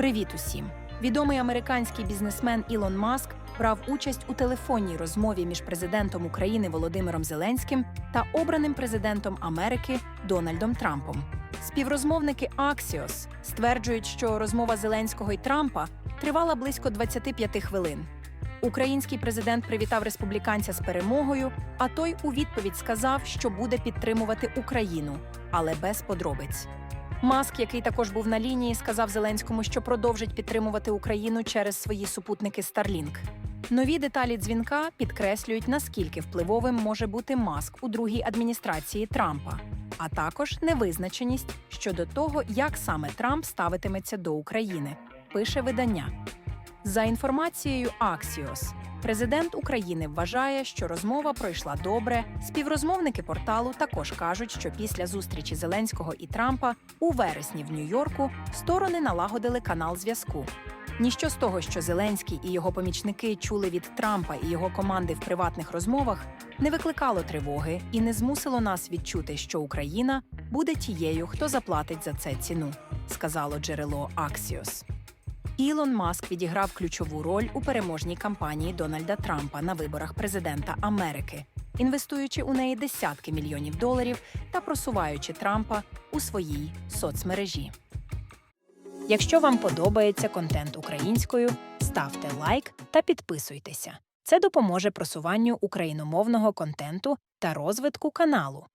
Привіт усім! Відомий американський бізнесмен Ілон Маск брав участь у телефонній розмові між президентом України Володимиром Зеленським та обраним президентом Америки Дональдом Трампом. Співрозмовники Axios стверджують, що розмова Зеленського і Трампа тривала близько 25 хвилин. Український президент привітав республіканця з перемогою, а той у відповідь сказав, що буде підтримувати Україну, але без подробиць. Маск, який також був на лінії, сказав Зеленському, що продовжить підтримувати Україну через свої супутники Starlink. Нові деталі дзвінка підкреслюють, наскільки впливовим може бути Маск у другій адміністрації Трампа, а також невизначеність щодо того, як саме Трамп ставитиметься до України, пише видання. За інформацією Axios, президент України вважає, що розмова пройшла добре. Співрозмовники порталу також кажуть, що після зустрічі Зеленського і Трампа у вересні в Нью-Йорку сторони налагодили канал зв'язку. Ніщо з того, що Зеленський і його помічники чули від Трампа і його команди в приватних розмовах, не викликало тривоги і не змусило нас відчути, що Україна буде тією, хто заплатить за це ціну, сказало джерело Axios. Ілон Маск відіграв ключову роль у переможній кампанії Дональда Трампа на виборах президента Америки, інвестуючи у неї десятки мільйонів доларів та просуваючи Трампа у своїй соцмережі. Якщо вам подобається контент українською, ставте лайк та підписуйтеся. Це допоможе просуванню україномовного контенту та розвитку каналу.